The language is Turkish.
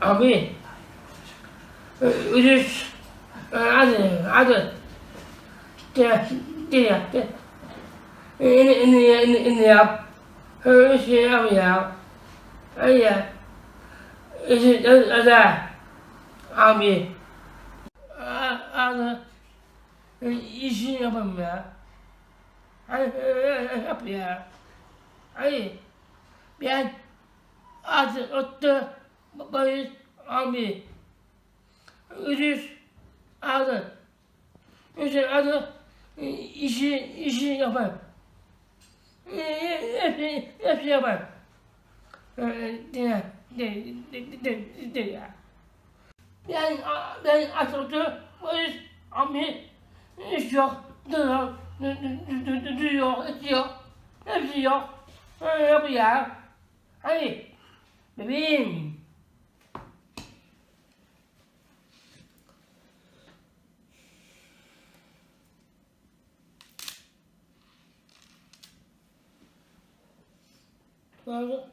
Abi. Üç. Hadi, hadi. De, de yap, de. İni, ini, ini, ini yap. Öyle şey yap ya. Hadi ya. İşte, hadi. Abi. Hadi. İşini yapalım ya. Hadi, yap ya. Hadi. Ben artık otta babayız abi. Ücüz aldı. Ücüz aldı. İşi, işi yapar. Hepsi, hepsi yapar. Dinle, de, de, de, de ya. Ben, ben otta babayız abi. İş yok, dur, dur, yok, hiç yok. Hepsi yok. Yap ya. Hadi. Bebeğim. Claro.